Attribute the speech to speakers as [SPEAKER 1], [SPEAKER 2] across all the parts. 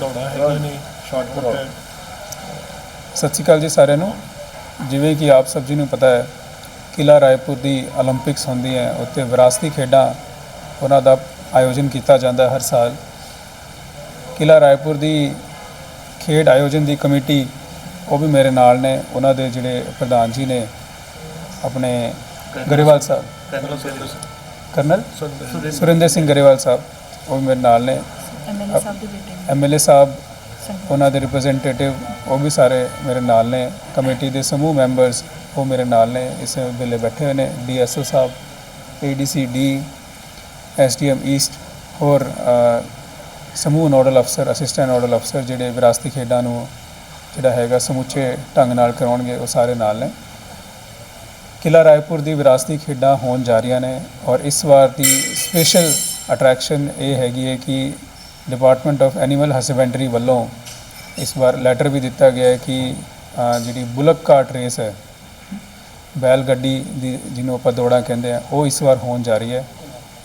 [SPEAKER 1] ਦੌੜਾਂ ਹੈਗੀਆਂ ਨੇ ਸ਼ਾਰਟਕਟ ਹੈ।
[SPEAKER 2] ਸਤਿ ਸ਼੍ਰੀ ਅਕਾਲ ਜੀ ਸਾਰਿਆਂ ਨੂੰ। ਜਿਵੇਂ ਕਿ ਆਪ ਸਭ ਜੀ ਨੂੰ ਪਤਾ ਹੈ ਕਿਲਾ ਰਾਏਪੁਰ ਦੀ 올림픽ਸ ਹੁੰਦੀ ਹੈ ਉੱਤੇ ਵਿਰਾਸਤੀ ਖੇਡਾਂ ਉਹਨਾਂ ਦਾ ਆਯੋਜਨ ਕੀਤਾ ਜਾਂਦਾ ਹਰ ਸਾਲ। ਕਿਲਾ ਰਾਏਪੁਰ ਦੀ ਖੇਡ ਆਯੋਜਨ ਦੀ ਕਮੇਟੀ ਉਹ ਵੀ ਮੇਰੇ ਨਾਲ ਨੇ ਉਹਨਾਂ ਦੇ ਜਿਹੜੇ ਪ੍ਰਧਾਨ ਜੀ ਨੇ ਆਪਣੇ ਗਰੇਵਾਲ ਸਾਹਿਬ। ਕਰਨਲ
[SPEAKER 1] ਸੁਰਿੰਦਰ
[SPEAKER 2] ਸਿੰਘ। ਗਰੇਵਾਲ ਸਾਹਿਬ ਉਹ ਮੇਰੇ ਨਾਲ ਨੇ।
[SPEAKER 3] ਐਮਐਲਏ ਸਾਹਿਬ ਦੇ ਬੇਟੇ ਨੇ।
[SPEAKER 2] ਐਮਐਲਏ ਸਾਹਿਬ ਉਹਨਾਂ ਦੇ ਰਿਪਰੈਜ਼ੈਂਟੇਟਿਵ ਉਹ ਵੀ ਸਾਰੇ ਮੇਰੇ ਨਾਲ ਨੇ। ਕਮੇਟੀ ਦੇ ਸਮੂਹ ਮੈਂਬਰਸ ਉਹ ਮੇਰੇ ਨਾਲ ਨੇ। ਇਸ ਵੇਲੇ ਬੈਠੇ ਹੋਏ ਨੇ। DSO sahib ADC D SDM east ਹੋਰ ਸਮੂਹ ਨੋਡਲ ਅਫਸਰ ਅਸਿਸਟੈਂਟ ਨੋਡਲ ਅਫਸਰ ਜਿਹੜੇ ਵਿਰਾਸਤੀ ਖੇਡਾਂ ਨੂੰ ਜਿਹੜਾ ਹੈਗਾ ਸਮੁੱਚੇ ਢੰਗ ਨਾਲ ਕਰਾਉਣਗੇ ਉਹ ਸਾਰੇ ਨਾਲ ਨੇ। ਕਿਲਾ ਰਾਏਪੁਰ ਦੀ ਵਿਰਾਸਤੀ ਖੇਡਾਂ ਹੋਣ ਜਾ ਰਹੀਆਂ ਨੇ ਔਰ ਇਸ ਵਾਰ ਦੀ ਸਪੈਸ਼ਲ ਅਟਰੈਕਸ਼ਨ ਇਹ ਹੈਗੀ ਹੈ ਕਿ ਡਿਪਾਰਟਮੈਂਟ ਆਫ ਐਨੀਮਲ ਹਸਬੈਂਡਰੀ ਵੱਲੋਂ ਇਸ ਵਾਰ ਲੈਟਰ ਵੀ ਦਿੱਤਾ ਗਿਆ ਹੈ ਕਿ ਜਿਹੜੀ ਬੁਲਕ ਕਾਰਟ ਰੇਸ ਹੈ, ਬੈਲ ਗੱਡੀ ਦੀ ਜਿਹਨੂੰ ਆਪਾਂ ਦੌੜਾਂ ਕਹਿੰਦੇ ਆ ਉਹ ਇਸ ਵਾਰ ਹੋਣ ਜਾ ਰਹੀ ਹੈ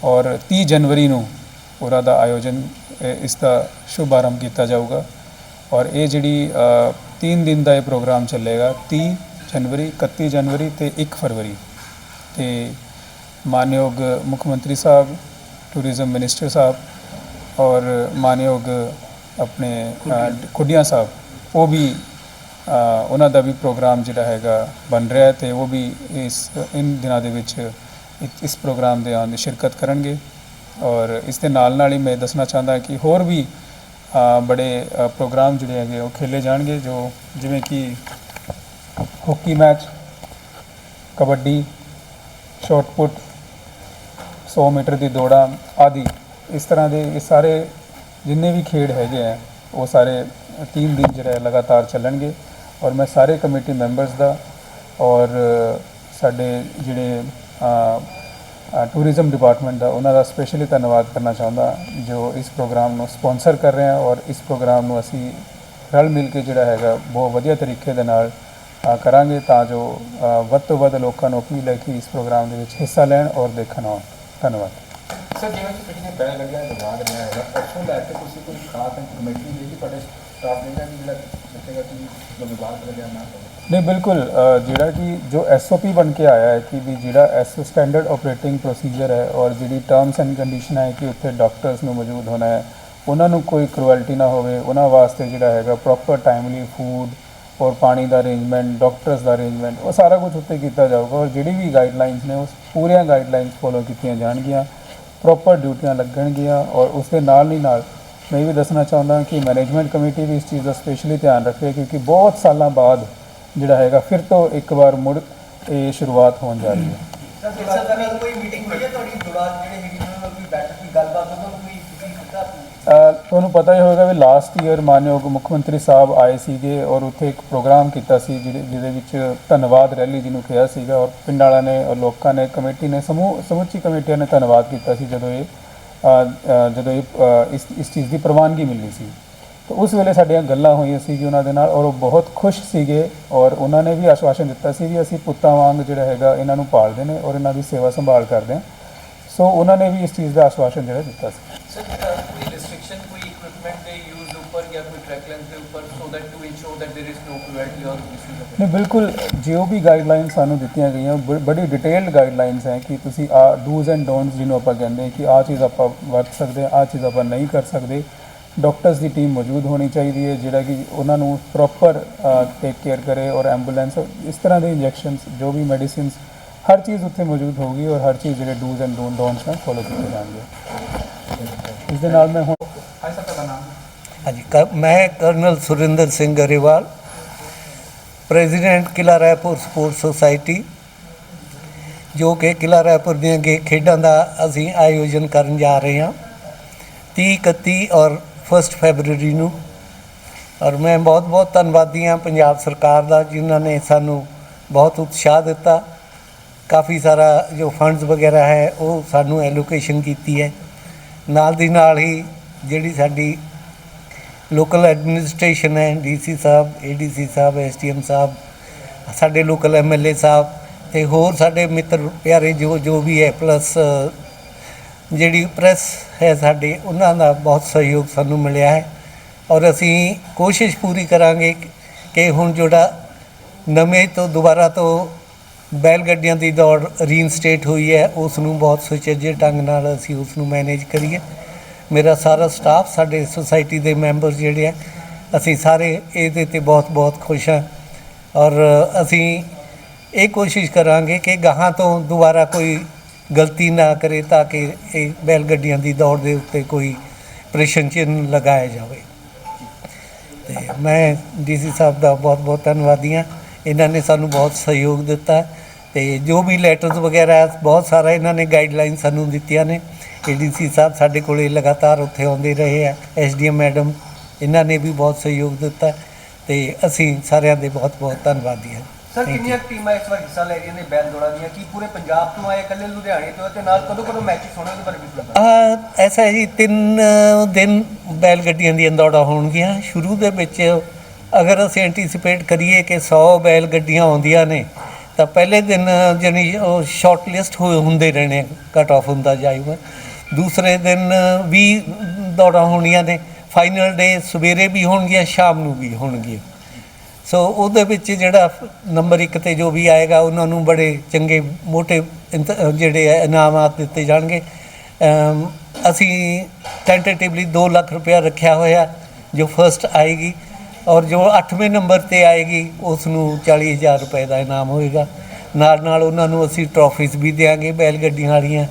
[SPEAKER 2] ਔਰ 30 ਜਨਵਰੀ ਨੂੰ ਉਹਦਾ ਦਾ ਆਯੋਜਨ ਇਸ ਦਾ ਸ਼ੁਭ ਆਰੰਭ ਕੀਤਾ ਜਾਊਗਾ ਔਰ ਇਹ ਜਿਹੜੀ 3 ਦਿਨ ਦਾ ਇਹ ਪ੍ਰੋਗਰਾਮ ਚੱਲੇਗਾ 30 ਜਨਵਰੀ 31 ਜਨਵਰੀ ਤੇ 1 ਫਰਵਰੀ ਤੇ ਮਾਨਯੋਗ ਮੁੱਖ ਮੰਤਰੀ ਸਾਹਿਬ ਟੂਰਿਜ਼ਮ ਮਿਨਿਸਟਰ ਸਾਹਿਬ ਔਰ ਮਾਨਯੋਗ ਆਪਣੇ ਅ, ਖੁੱਡੀਆਂ ਸਾਹਿਬ ਉਹ ਵੀ ਉਹਨਾਂ ਦਾ ਵੀ ਪ੍ਰੋਗਰਾਮ ਜਿਹੜਾ ਹੈਗਾ ਬਣ ਰਿਹਾ ਹੈ ਤੇ ਉਹ ਵੀ ਇਸ ਇਨ ਦਿਨਾਂ ਦੇ ਵਿੱਚ ਇਸ ਪ੍ਰੋਗਰਾਮ ਦੇ ਆਉਣ ਦੀ ਸ਼ਿਰਕਤ ਕਰਨਗੇ। ਔਰ ਇਸ ਦੇ ਨਾਲ ਨਾਲ ਹੀ ਮੈਂ ਦੱਸਣਾ ਚਾਹੁੰਦਾ ਕਿ ਹੋਰ ਵੀ ਬੜੇ ਪ੍ਰੋਗਰਾਮ ਜਿਹੜੇ ਹੈਗੇ ਉਹ ਖੇਲੇ ਜਾਣਗੇ ਜੋ ਜਿਵੇਂ ਕਿ hockey match kabaddi shot put 100 metre ਦੀ ਦੌੜਾਂ ਆਦਿ। ਇਸ ਤਰ੍ਹਾਂ ਦੇ ਇਹ ਸਾਰੇ ਜਿੰਨੇ ਵੀ ਖੇਡ ਹੈਗੇ ਆ, ਉਹ ਸਾਰੇ 3 ਦਿਨ ਜਿਹੜਾ ਲਗਾਤਾਰ ਚੱਲਣਗੇ ਔਰ ਮੈਂ ਸਾਰੇ ਕਮੇਟੀ ਮੈਂਬਰਸ ਦਾ ਔਰ ਸਾਡੇ ਜਿਹੜੇ ਟੂਰਿਜ਼ਮ ਡਿਪਾਰਟਮੈਂਟ ਦਾ ਉਹਨਾਂ ਦਾ ਸਪੈਸ਼ਲੀ ਧੰਨਵਾਦ ਕਰਨਾ ਚਾਹੁੰਦਾ ਜੋ ਇਸ ਪ੍ਰੋਗਰਾਮ ਨੂੰ ਸਪਾਂਸਰ ਕਰ ਰਹੇ ਆ ਔਰ ਇਸ ਪ੍ਰੋਗਰਾਮ ਨੂੰ ਅਸੀਂ ਰਲ ਮਿਲ ਕੇ ਜਿਹੜਾ ਹੈਗਾ ਬਹੁਤ ਵਧੀਆ ਤਰੀਕੇ ਦੇ ਨਾਲ ਕਰਾਂਗੇ ਤਾਂ ਜੋ ਵੱਧ ਤੋਂ ਵੱਧ ਲੋਕਾਂ ਨੂੰ ਅਪੀਲ ਹੈ ਕਿ ਇਸ ਪ੍ਰੋਗਰਾਮ ਦੇ ਵਿੱਚ ਹਿੱਸਾ ਲੈਣ ਔਰ ਦੇਖਣ ਆਉਣ। ਧੰਨਵਾਦ।
[SPEAKER 4] ਸਰ ਜਿਵੇਂ ਕਿ ਪਿਛਲੇ ਪਹਿਲੇ ਲੱਗਿਆ ਵਿਵਾਦ ਰਿਹਾ ਹੈਗਾ ਉੱਥੋਂ ਲੈ ਕੇ ਤੁਸੀਂ ਕੋਈ ਖਾਸ ਕਮੇਟੀ ਦੇ ਤੁਹਾਡੇ ਸਟਾਫ ਨੇ ਜਿਹੜਾ ਦੱਸੇਗਾ ਕਿ ਜੋ ਵਿਵਾਦ ਲੱਗਿਆ ਨਾ
[SPEAKER 2] ਨਹੀਂ, ਬਿਲਕੁਲ ਜਿਹੜਾ ਕਿ ਜੋ ਐਸਓਪੀ ਬਣ ਕੇ ਆਇਆ ਹੈ ਕਿ ਵੀ ਜਿਹੜਾ ਐਸ ਸਟੈਂਡਰਡ ਆਪਰੇਟਿੰਗ ਪ੍ਰੋਸੀਜਰ ਹੈ ਔਰ ਜਿਹੜੀ ਟਰਮਸ ਐਂਡ ਕੰਡੀਸ਼ਨ ਹੈ ਕਿ ਉੱਥੇ ਡਾਕਟਰਸ ਨੂੰ ਮੌਜੂਦ ਹੋਣਾ ਹੈ, ਉਹਨਾਂ ਨੂੰ ਕੋਈ ਕਰੂਅਲਟੀ ਨਾ ਹੋਵੇ, ਉਹਨਾਂ ਵਾਸਤੇ ਜਿਹੜਾ ਹੈਗਾ ਪ੍ਰੋਪਰ ਟਾਈਮਲੀ ਫੂਡ ਔਰ ਪਾਣੀ ਦਾ ਅਰੇਂਜਮੈਂਟ ਡਾਕਟਰਸ ਦਾ ਅਰੇਂਜਮੈਂਟ ਉਹ ਸਾਰਾ ਕੁਝ ਉੱਤੇ ਕੀਤਾ ਜਾਊਗਾ ਔਰ ਜਿਹੜੀ ਵੀ ਗਾਈਡਲਾਈਨਸ ਨੇ ਉਸ ਪੂਰੀਆਂ ਗਾਈਡਲਾਈਨਸ ਫੋਲੋ ਕੀਤੀਆਂ ਜਾਣਗੀਆਂ। ਪ੍ਰੋਪਰ ਡਿਊਟੀਆਂ ਲੱਗਣਗੀਆਂ ਔਰ ਉਸ ਦੇ ਨਾਲ ਹੀ ਨਾਲ ਮੈਂ ਇਹ ਵੀ ਦੱਸਣਾ ਚਾਹੁੰਦਾ ਕਿ ਮੈਨੇਜਮੈਂਟ ਕਮੇਟੀ ਵੀ ਇਸ ਚੀਜ਼ ਦਾ ਸਪੈਸ਼ਲੀ ਧਿਆਨ ਰੱਖੇ ਕਿਉਂਕਿ ਬਹੁਤ ਸਾਲਾਂ ਬਾਅਦ ਜਿਹੜਾ ਹੈਗਾ ਫਿਰ ਤੋਂ ਇੱਕ ਵਾਰ ਮੁੜ ਇਹ ਸ਼ੁਰੂਆਤ ਹੋਣ ਜਾ ਰਹੀ ਹੈ।
[SPEAKER 5] ਸਰ ਕੋਈ ਮੀਟਿੰਗ ਹੋਈ ਹੈ ਤੁਹਾਡੀ? ਜੁੜਾ ਜਿਹੜੇ ਹੈਗੇ ਉਹਨਾਂ ਨਾਲ ਕੋਈ ਬੈਠਕ ਦੀ ਗੱਲਬਾਤ ਉਹਨਾਂ ਨੂੰ ਕੋਈ ਤੁਸੀਂ ਕੀਤਾ
[SPEAKER 2] ਅ, ਤੁਹਾਨੂੰ ਪਤਾ ਹੀ ਹੋਵੇਗਾ ਵੀ ਲਾਸਟ ਈਅਰ ਮਾਨਯੋਗ ਮੁੱਖ ਮੰਤਰੀ ਸਾਹਿਬ ਆਏ ਸੀਗੇ ਔਰ ਉੱਥੇ ਇੱਕ ਪ੍ਰੋਗਰਾਮ ਕੀਤਾ ਸੀ ਜਿਹਦੇ ਜਿਹਦੇ ਵਿੱਚ ਧੰਨਵਾਦ ਰੈਲੀ ਜਿਹਨੂੰ ਕਿਹਾ ਸੀਗਾ ਔਰ ਪਿੰਡ ਵਾਲਿਆਂ ਨੇ ਔਰ ਲੋਕਾਂ ਨੇ, ਕਮੇਟੀ ਨੇ, ਸਮੂਹ, ਸਮੁੱਚੀ ਕਮੇਟੀਆਂ ਨੇ ਧੰਨਵਾਦ ਕੀਤਾ ਸੀ ਜਦੋਂ ਇਹ ਜਦੋਂ ਇਹ ਇਸ ਇਸ ਚੀਜ਼ ਦੀ ਪ੍ਰਵਾਨਗੀ ਮਿਲੀ ਸੀ। ਤਾਂ ਉਸ ਵੇਲੇ ਸਾਡੀਆਂ ਗੱਲਾਂ ਹੋਈਆਂ ਸੀ ਕਿ ਉਹਨਾਂ ਦੇ ਨਾਲ ਔਰ ਉਹ ਬਹੁਤ ਖੁਸ਼ ਸੀਗੇ ਔਰ ਉਹਨਾਂ ਨੇ ਵੀ ਆਸ਼ਵਾਸਨ ਦਿੱਤਾ ਸੀ ਵੀ ਅਸੀਂ ਪੁੱਤਾਂ ਵਾਂਗ ਜਿਹੜਾ ਹੈਗਾ ਇਹਨਾਂ ਨੂੰ ਪਾਲਦੇ ਨੇ ਔਰ ਇਹਨਾਂ ਦੀ ਸੇਵਾ ਸੰਭਾਲ ਕਰਦੇ ਹਾਂ। ਸੋ ਉਹਨਾਂ ਨੇ ਵੀ ਇਸ ਚੀਜ਼ ਦਾ ਆਸ਼ਵਾਸਨ ਜਿਹੜਾ ਦਿੱਤਾ ਸੀ
[SPEAKER 5] ਸਰ ਕੋਈ ਰਿਸਟ੍ਰਿਕਸ਼ਨ ਕੋਈ ਇਕਵਿਪਮੈਂਟ ਦੇ ਯੂਜ਼ ਉੱਪਰ ਜਾਂ ਕੋਈ ਟਰੈਕ ਲੈਂਸ ਦੇ ਉੱਪਰ so that to ensure that there is no cruelty or misuse of
[SPEAKER 2] ਨਹੀਂ ਬਿਲਕੁਲ ਜੋ ਵੀ ਗਾਈਡਲਾਈਨ ਸਾਨੂੰ ਦਿੱਤੀਆਂ ਗਈਆਂ ਬ- ਬੜੀ ਡਿਟੇਲਡ ਗਾਈਡਲਾਈਨਸ ਹੈ ਕਿ ਤੁਸੀਂ ਆ ਡੂਜ਼ ਐਂਡ ਡੋਨਟਸ ਜਿਹਨੂੰ ਆਪਾਂ ਕਹਿੰਦੇ ਹਾਂ ਕਿ ਆ ਚੀਜ਼ ਆਪਾਂ ਵਰਤ ਸਕਦੇ ਹਾਂ ਆ ਚੀਜ਼ ਆਪਾਂ ਨਹੀਂ ਕਰ ਸਕਦੇ ਡਾਕਟਰਸ ਦੀ ਟੀਮ ਮੌਜੂਦ ਹੋਣੀ ਚਾਹੀਦੀ ਹੈ ਜਿਹੜਾ ਕਿ ਉਹਨਾਂ ਨੂੰ ਪ੍ਰੋਪਰ ਟੇਕ ਕੇਅਰ ਕਰੇ ਔਰ ਐਂਬੂਲੈਂਸ ਇਸ ਤਰ੍ਹਾਂ ਦੇ ਇੰਜੈਕਸ਼ਨਸ ਜੋ ਵੀ ਮੈਡੀਸਿਨਸ ਹਰ ਚੀਜ਼ ਉੱਥੇ ਮੌਜੂਦ ਹੋਊਗੀ ਔਰ ਹਰ ਚੀਜ਼ ਜਿਹੜੇ ਡੂਜ਼ ਐਂਡ ਡੋਨਟਸ ਨੇ ਫੋਲੋ ਕੀਤੇ ਜਾਣਗੇ ਇਸ ਦੇ ਨਾਲ ਮੈਂ ਹੁਣ
[SPEAKER 4] ਹਾਂ ਸਰ ਤੁਹਾਡਾ ਨਾਮ
[SPEAKER 6] ਹਾਂਜੀ, ਕ- ਮੈਂ colonel Surinder Singh Grewal, president Kila Raipur sports society, ਜੋ ਕਿ ਕਿਲਾ ਰਾਏਪੁਰ ਦੀਆਂ ਗੇ ਖੇਡਾਂ ਦਾ ਅਸੀਂ ਆਯੋਜਨ ਕਰਨ ਜਾ ਰਹੇ ਹਾਂ 30 31 ਔਰ 1 ਫੈਬਰੂਰੀ ਨੂੰ। ਔਰ ਮੈਂ ਬਹੁਤ ਬਹੁਤ ਧੰਨਵਾਦੀ ਹਾਂ ਪੰਜਾਬ ਸਰਕਾਰ ਦਾ, ਜਿਨ੍ਹਾਂ ਨੇ ਸਾਨੂੰ ਬਹੁਤ ਉਤਸ਼ਾਹ ਦਿੱਤਾ। ਕਾਫੀ ਸਾਰਾ ਜੋ ਫੰਡਸ ਵਗੈਰਾ ਹੈ, ਉਹ ਸਾਨੂੰ ਐਲੋਕੇਸ਼ਨ ਕੀਤੀ ਹੈ। ਨਾਲ ਦੀ ਨਾਲ ਹੀ ਜਿਹੜੀ ਸਾਡੀ ਲੋਕਲ ਐਡਮਿਨਿਸਟ੍ਰੇਸ਼ਨ ਹੈ DC sahib ADC sahib STM sahib, ਸਾਡੇ ਲੋਕਲ ਐਮਐਲਏ ਸਾਹਿਬ ਤੇ ਹੋਰ ਸਾਡੇ ਮਿੱਤਰ ਪਿਆਰੇ ਜੋ ਜੋ ਵੀ ਹੈ ਪਲੱਸ ਜਿਹੜੀ ਪ੍ਰੈਸ ਹੈ ਸਾਡੇ, ਉਹਨਾਂ ਦਾ ਬਹੁਤ ਸਹਿਯੋਗ ਸਾਨੂੰ ਮਿਲਿਆ ਹੈ। ਔਰ ਅਸੀਂ ਕੋਸ਼ਿਸ਼ ਪੂਰੀ ਕਰਾਂਗੇ ਕਿ ਹੁਣ ਜਿਹੜਾ ਨਵੇਂ ਤੋਂ ਦੁਬਾਰਾ ਤੋਂ ਬੈਲ ਗੱਡੀਆਂ ਦੀ ਦੌੜ ਰੀਇਨਸਟੇਟ ਹੋਈ ਹੈ ਉਸ ਨੂੰ ਬਹੁਤ ਸੁਚੱਜੇ ਢੰਗ ਨਾਲ ਅਸੀਂ ਉਸ ਨੂੰ ਮੈਨੇਜ ਕਰੀਏ। ਮੇਰਾ ਸਾਰਾ ਸਟਾਫ ਸਾਡੇ ਸੁਸਾਇਟੀ ਦੇ ਮੈਂਬਰ ਜਿਹੜੇ ਆ, ਅਸੀਂ ਸਾਰੇ ਇਹਦੇ ਤੇ ਬਹੁਤ ਬਹੁਤ ਖੁਸ਼ ਹਾਂ। ਔਰ ਅਸੀਂ ਇਹ ਕੋਸ਼ਿਸ਼ ਕਰਾਂਗੇ ਕਿ ਗਾਹਾਂ ਤੋਂ ਦੁਬਾਰਾ ਕੋਈ ਗਲਤੀ ਨਾ ਕਰੇ ਤਾਂ ਕਿ ਇਹ ਬੈਲ ਗੱਡੀਆਂ ਦੀ ਦੌੜ ਦੇ ਉੱਤੇ ਕੋਈ ਪ੍ਰਸ਼ਨ ਚਿੰਨ੍ਹ ਲਗਾਇਆ ਜਾਵੇ। ਤੇ ਮੈਂ ਡੀਸੀ ਸਾਹਿਬ ਦਾ ਬਹੁਤ ਬਹੁਤ ਧੰਨਵਾਦੀ ਹਾਂ। ਇਹਨਾਂ ਨੇ ਸਾਨੂੰ ਬਹੁਤ ਸਹਿਯੋਗ ਦਿੱਤਾ ਤੇ ਜੋ ਵੀ ਲੈਟਰਸ ਵਗੈਰਾ, ਬਹੁਤ ਸਾਰਾ ਇਹਨਾਂ ਨੇ ਗਾਈਡਲਾਈਨ ਸਾਨੂੰ ਦਿੱਤੀਆਂ ਨੇ। ਏਡੀਸੀ ਸਾਹਿਬ ਸਾਡੇ ਕੋਲੇ ਲਗਾਤਾਰ ਉੱਥੇ ਆਉਂਦੇ ਰਹੇ ਆ। ਐਸਡੀਐਮ ਮੈਡਮ ਇਹਨਾਂ ਨੇ ਵੀ ਬਹੁਤ ਸਹਿਯੋਗ ਦਿੱਤਾ ਤੇ ਅਸੀਂ ਸਾਰਿਆਂ ਦੇ ਬਹੁਤ ਬਹੁਤ ਧੰਨਵਾਦੀ ਹਾਂ।
[SPEAKER 5] ਸਰ. ਕਿੰਨੀਆਂ ਟੀਮਾਂ ਇਸ ਵਾਰ ਹਿੱਸਾ ਲੈ ਰਹੀਆਂ ਨੇ ਬੈਲ ਦੌੜਾਂ ਦੀਆਂ? ਕੀ ਪੂਰੇ ਪੰਜਾਬ ਤੋਂ ਆਏ ਇਕੱਲੇ ਲੁਧਿਆਣੇ ਤੋਂ ਤੇ ਨਾਲ ਕਦੋਂ ਕਦੋਂ ਮੈਚਸ ਹੋਣੇ ਉਹਦੇ ਬਾਰੇ ਵੀ
[SPEAKER 6] ਆ ਐਸਾ ਹੈ ਜੀ ਤਿੰਨ ਦਿਨ ਬੈਲ ਗੱਡੀਆਂ ਦੀਆਂ ਦੌੜਾਂ ਹੋਣਗੀਆਂ। ਸ਼ੁਰੂ ਦੇ ਵਿੱਚ ਅਗਰ ਅਸੀਂ ਐਂਟੀਸਿਪੇਟ ਕਰੀਏ ਕਿ 100 ਬੈਲ ਗੱਡੀਆਂ ਆਉਂਦੀਆਂ ਨੇ ਤਾਂ ਪਹਿਲੇ ਦਿਨ ਜਾਣੀ ਉਹ ਸ਼ਾਰਟ ਲਿਸਟ ਹੋਏ ਹੁੰਦੇ ਰਹਿਣੇ ਕਟ ਆਫ ਹੁੰਦਾ ਜਾਊਗਾ ਦੂਸਰੇ ਦਿਨ ਵੀ ਦੌੜਾਂ ਹੋਣੀਆਂ ਨੇ ਫਾਈਨਲ ਡੇ ਸਵੇਰੇ ਵੀ ਹੋਣਗੀਆਂ, ਸ਼ਾਮ ਨੂੰ ਵੀ ਹੋਣਗੀਆਂ। ਸੋ ਉਹਦੇ ਵਿੱਚ ਜਿਹੜਾ ਨੰਬਰ 1 ਤੇ ਜੋ ਵੀ ਆਏਗਾ, ਉਹਨਾਂ ਨੂੰ ਬੜੇ ਚੰਗੇ ਮੋٹے ਇੰਤ- ਜਿਹੜੇ ਹੈ ਇਨਾਮਾਤ ਦਿੱਤੇ ਜਾਣਗੇ। ਅਸੀਂ ਟੈਂਟੇਟਿਵਲੀ 2 ਲੱਖ ਰੁਪਇਆ ਰੱਖਿਆ ਹੋਇਆ, ਜੋ ਫਰਸਟ ਆਏਗੀ, ਔਰ ਜੋ 8ਵੇਂ ਨੰਬਰ ਤੇ ਆਏਗੀ ਉਸ ਨੂੰ 40000 ਰੁਪਏ ਦਾ ਇਨਾਮ ਹੋਏਗਾ। ਨਾਲ ਨਾਲ ਉਹਨਾਂ ਨੂੰ ਅਸੀਂ ਟਰੋਫੀਜ਼ ਵੀ ਦੇਵਾਂਗੇ ਬੈਲ ਗੱਡੀਆਂ ਵਾਲੀਆਂ।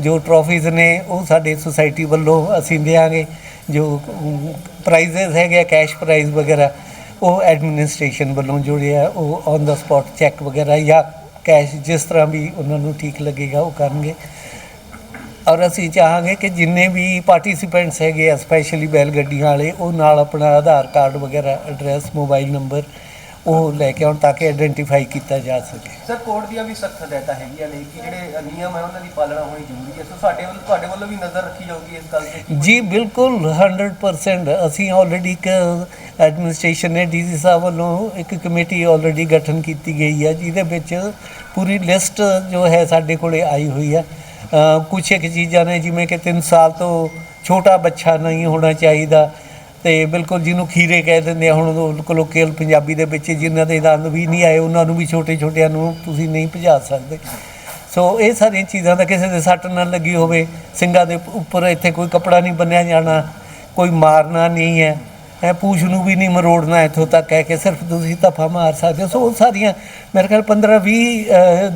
[SPEAKER 6] ਜੋ ਟਰੋਫੀਜ਼ ਨੇ, ਉਹ ਸਾਡੇ ਸੁਸਾਇਟੀ ਵੱਲੋਂ ਅਸੀਂ ਦੇਵਾਂਗੇ ਜੋ ਪ੍ਰਾਈਜ਼ਸ ਹੈਗੇ ਕੈਸ਼ ਪ੍ਰਾਈਜ਼ ਵਗੈਰਾ, ਉਹ ਐਡਮਿਨਿਸਟ੍ਰੇਸ਼ਨ ਵੱਲੋਂ ਜੁੜੇ ਆ, ਉਹ ਔਨ ਦਾ ਸਪੌਟ ਚੈੱਕ ਵਗੈਰਾ ਜਾਂ ਕੈਸ਼ ਜਿਸ ਤਰ੍ਹਾਂ ਵੀ ਉਹਨਾਂ ਨੂੰ ਠੀਕ ਲੱਗੇਗਾ, ਉਹ ਕਰਨਗੇ। ਔਰ ਅਸੀਂ ਚਾਹਾਂਗੇ ਕਿ ਜਿੰਨੇ ਵੀ ਪਾਰਟਿਸਿਪੈਂਟਸ ਹੈਗੇ ਆ ਸਪੈਸ਼ਲੀ ਬੈਲ ਗੱਡੀਆਂ ਵਾਲੇ, ਉਹ ਨਾਲ ਆਪਣਾ ਆਧਾਰ ਕਾਰਡ ਵਗੈਰਾ ਐਡਰੈਸ ਮੋਬਾਈਲ ਨੰਬਰ ਉਹ ਲੈ ਕੇ ਆਉਣ ਤਾਂ ਕਿ ਆਇਡੈਂਟੀਫਾਈ ਕੀਤਾ ਜਾ ਸਕੇ।
[SPEAKER 5] ਸਰ ਕੋਰਟ ਦੀਆਂ ਵੀ ਸਖਤ ਹਦਾਇਤਾਂ ਹੈਗੀਆਂ ਨੇ ਕਿ ਜਿਹੜੇ ਨਿਯਮ ਹੈ ਉਹਨਾਂ ਦੀ ਪਾਲਣਾ ਹੋਣੀ ਜ਼ਰੂਰੀ ਹੈ। ਸੋ ਸਾਡੇ ਵੱਲ ਤੁਹਾਡੇ ਵੱਲੋਂ ਵੀ ਨਜ਼ਰ ਰੱਖੀ ਜਾਊਗੀ ਇਸ ਗੱਲ ਤੇ
[SPEAKER 6] ਜੀ ਬਿਲਕੁਲ 100% ਅਸੀਂ ਆਲਰੇਡੀ ਇੱਕ ਐਡਮਿਨਿਸਟ੍ਰੇਸ਼ਨ ਨੇ ਡੀਸੀ ਸਾਹਿਬ ਵੱਲੋਂ ਇੱਕ ਕਮੇਟੀ ਆਲਰੇਡੀ ਗਠਨ ਕੀਤੀ ਗਈ ਹੈ ਜਿਹਦੇ ਵਿੱਚ ਪੂਰੀ ਲਿਸਟ ਜੋ ਹੈ ਸਾਡੇ ਕੋਲੇ ਆਈ ਹੋਈ ਹੈ। ਕੁਛ ਇੱਕ ਚੀਜ਼ਾਂ ਨੇ ਜਿਵੇਂ ਕਿ 3 ਸਾਲ ਤੋਂ ਛੋਟਾ ਬੱਚਾ ਨਹੀਂ ਹੋਣਾ ਚਾਹੀਦਾ। ਤੇ ਬਿਲਕੁਲ ਜਿਹਨੂੰ ਖੀਰੇ ਕਹਿ ਦਿੰਦੇ ਆ, ਹੁਣ ਉਹ ਪੰਜਾਬੀ ਦੇ ਵਿੱਚ ਜਿਨ੍ਹਾਂ ਦੇ ਦੰਦ ਵੀ ਨਹੀਂ ਆਏ, ਉਹਨਾਂ ਨੂੰ ਵੀ ਛੋਟੇ ਛੋਟਿਆਂ ਨੂੰ ਤੁਸੀਂ ਨਹੀਂ ਭਜਾ ਸਕਦੇ। ਸੋ ਇਹ ਸਾਰੀਆਂ ਚੀਜ਼ਾਂ ਦਾ ਕਿਸੇ ਦੇ ਸੱਟ ਨਾ ਲੱਗੀ ਹੋਵੇ, ਸਿੰਘਾਂ ਦੇ ਉੱਪਰ ਇੱਥੇ ਕੋਈ ਕਪੜਾ ਨਹੀਂ ਬੰਨਿਆ ਜਾਣਾ, ਕੋਈ ਮਾਰਨਾ ਨਹੀਂ ਹੈ। ਇਹ ਪੂਛ ਨੂੰ ਵੀ ਨਹੀਂ ਮਰੋੜਨਾ ਇੱਥੋਂ ਤੱਕ ਕਹਿ ਕੇ ਸਿਰਫ ਤੁਸੀਂ ਧੱਫਾ ਮਾਰ ਸਕਦੇ ਹੋ। ਸੋ ਉਹ ਸਾਰੀਆਂ ਮੇਰੇ ਖਿਆਲ 15 20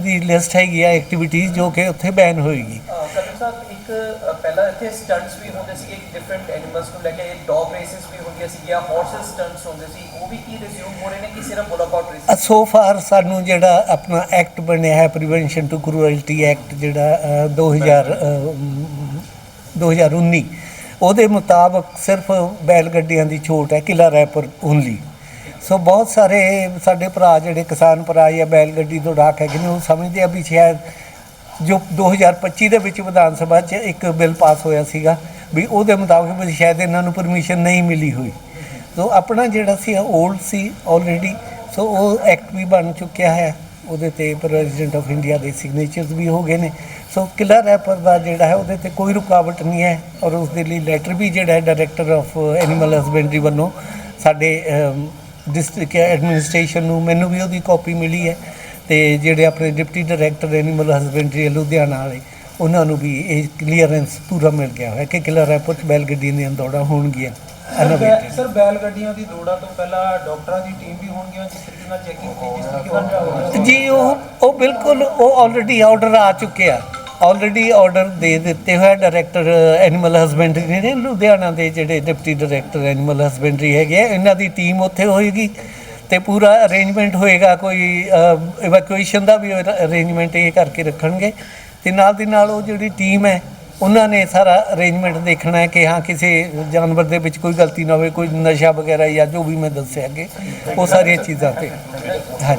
[SPEAKER 6] ਦੀ ਲਿਸਟ ਹੈਗੀ ਆ ਐਕਟੀਵਿਟੀਜ਼ ਜੋ ਕਿ ਉੱਥੇ ਬੈਨ ਹੋਏਗੀ।
[SPEAKER 5] ਕਪਿਲ ਪਹਿਲਾਂ ਇੱਥੇ ਸਟੰਟਸ ਵੀ ਹੁੰਦੇ ਸੀ ਡਿਫਰੈਂਟ ਐਨੀਮਲਸ ਨੂੰ ਲੈ ਕੇ ਡੌਗ ਰੇਸਸ ਵੀ ਹੁੰਦੀਆਂ ਸੀਗੀਆਂ ਹਾਰਸਸ ਸਟੰਟਸ ਹੁੰਦੇ ਸੀ ਉਹ ਵੀ ਕੀ ਰਿਜ਼ਿਊਮ ਹੋ ਰਹੇ ਨੇ ਕਿ ਸਿਰਫ ਬੋਲਾਕਾਟ ਰੇਸ
[SPEAKER 6] ਸੋ ਫਾਰ ਸਾਨੂੰ ਜਿਹੜਾ ਆਪਣਾ ਐਕਟ ਬਣਿਆ ਹੈ ਪ੍ਰੀਵੈਂਸ਼ਨ ਟੂ ਕਰੂਅਲਟੀ ਐਕਟ ਜਿਹੜਾ ਅ, 2000 ਅ, ਮ, 2019 ਉਹਦੇ ਮੁਤਾਬਕ ਸਿਰਫ ਬੈਲ ਗੱਡੀਆਂ ਦੀ ਛੋਟ ਹੈ ਕਿਲਾ ਰੈਪਰ ਓਨਲੀ ਸੋ ਬਹੁਤ ਸਾਰੇ ਸਾਡੇ ਭਰਾ ਜਿਹੜੇ ਕਿਸਾਨ ਭਰਾ ਜਾਂ ਬੈਲ ਗੱਡੀ ਤੋਂ ਡਾਕ ਹੈ ਨੇ ਉਹ ਸਮਝਦੇ ਆ ਵੀ ਸ਼ਾਇਦ ਜੋ 2025 ਦੇ ਵਿੱਚ ਵਿਧਾਨ ਸਭਾ 'ਚ ਇੱਕ ਬਿੱਲ ਪਾਸ ਹੋਇਆ ਸੀਗਾ ਵੀ ਉਹਦੇ ਮੁਤਾਬਕ ਵੀ ਸ਼ਾਇਦ ਇਹਨਾਂ ਨੂੰ ਪਰਮਿਸ਼ਨ ਨਹੀਂ ਮਿਲੀ ਹੋਈ। ਸੋ ਆਪਣਾ ਜਿਹੜਾ ਸੀ 올ਡ ਸੀ ਆਲਰੇਡੀ ਸੋ ਉਹ ਐਕਟ ਵੀ ਬਣ ਚੁੱਕਿਆ ਹੈ। ਉਹਦੇ ਤੇ ਪ੍ਰੈਜ਼ੀਡੈਂਟ ਆਫ ਇੰਡੀਆ ਦੇ ਸਿਗਨੇਚਰਸ ਵੀ ਹੋ ਗਏ ਨੇ। ਸੋ ਕਿਲਾ ਰੈਪਰ ਦਾ ਜਿਹੜਾ ਹੈ, ਉਹਦੇ ਤੇ ਕੋਈ ਰੁਕਾਵਟ ਨਹੀਂ ਹੈ ਔਰ ਉਸ ਦੇ ਲਈ ਲੈਟਰ ਵੀ ਜਿਹੜਾ ਹੈ ਡਾਇਰੈਕਟਰ ਆਫ ਐਨੀਮਲ ਹਸਬੈਂਡਰੀ ਵੱਲੋਂ ਸਾਡੇ ਡਿਸਟ੍ਰਿਕਟ ਐਡਮਿਨਿਸਟ੍ਰੇਸ਼ਨ ਨੂੰ ਮੈਨੂੰ ਵੀ ਉਹਦੀ ਕਾਪੀ ਮਿਲੀ ਹੈ। ਤੇ ਜਿਹੜੇ ਆਪਣੇ deputy director animal husbandry Ludhiana ਵਾਲੇ ਉਹਨਾਂ ਨੂੰ ਵੀ ਇਹ ਕਲੀਅਰੈਂਸ ਪੂਰਾ ਮਿਲ ਗਿਆ ਹੈ ਕਿ ਕਿਲਾ ਰੈਪਰ 'ਚ ਬੈਲ ਗੱਡੀ ਦੀਆਂ ਦੌੜਾਂ ਹੋਣਗੀਆਂ।
[SPEAKER 1] ਸਰ ਬੈਲ ਗੱਡੀਆਂ ਦੀ ਦੌੜਾਂ ਤੋਂ ਪਹਿਲਾਂ ਡਾਕਟਰਾਂ ਦੀ ਟੀਮ ਵੀ ਹੋਣਗੀਆਂ ਜਿਸ ਤਰੀਕੇ ਨਾਲ ਚੈਕਿੰਗ ਕੀਤੀ ਜਿਸ ਤਰੀਕੇ ਨਾਲ ਹੋਊਗਾ
[SPEAKER 6] ਜੀ ਉਹ ਉਹ ਬਿਲਕੁਲ ਉਹ ਆਲਰੇਡੀ ਆਰਡਰ ਆ ਚੁੱਕਿਆ ਆਲਰੇਡੀ ਆਰਡਰ ਦੇ ਦਿੱਤੇ ਹੋਇਆ ਡਾਇਰੈਕਟਰ ਐਨੀਮਲ ਹਸਬੈਂਡਰੀ ਨੇ ਲੁਧਿਆਣਾ ਦੇ ਜਿਹੜੇ ਡਿਪਟੀ ਡਾਇਰੈਕਟਰ ਐਨੀਮਲ ਹਸਬੈਂਡਰੀ ਹੈਗੇ ਇਹਨਾਂ ਦੀ ਟੀਮ ਉੱਥੇ ਹੋਏਗੀ। ਤੇ ਪੂਰਾ ਅਰੇਂਜਮੈਂਟ ਹੋਏਗਾ, ਕੋਈ ਇਵੈਕੂਏਸ਼ਨ ਦਾ ਵੀ ਅਰੇਂਜਮੈਂਟ ਇਹ ਕਰਕੇ ਰੱਖਣਗੇ। ਤੇ ਨਾਲ ਦੀ ਨਾਲ ਉਹ ਜਿਹੜੀ ਟੀਮ ਹੈ, ਉਹਨਾਂ ਨੇ ਸਾਰਾ ਅਰੇਂਜਮੈਂਟ ਦੇਖਣਾ ਹੈ ਕਿ ਹਾਂ, ਕਿਸੇ ਜਾਨਵਰ ਦੇ ਵਿੱਚ ਕੋਈ ਗਲਤੀ ਨਾ ਹੋਵੇ, ਕੋਈ ਨਸ਼ਾ ਵਗੈਰਾ ਜਾਂ ਜੋ ਵੀ ਮੈਂ ਦੱਸਿਆ ਅੱਗੇ, ਉਹ ਸਾਰੀਆਂ ਚੀਜ਼ਾਂ ਤੇ। ਹਾਂਜੀ।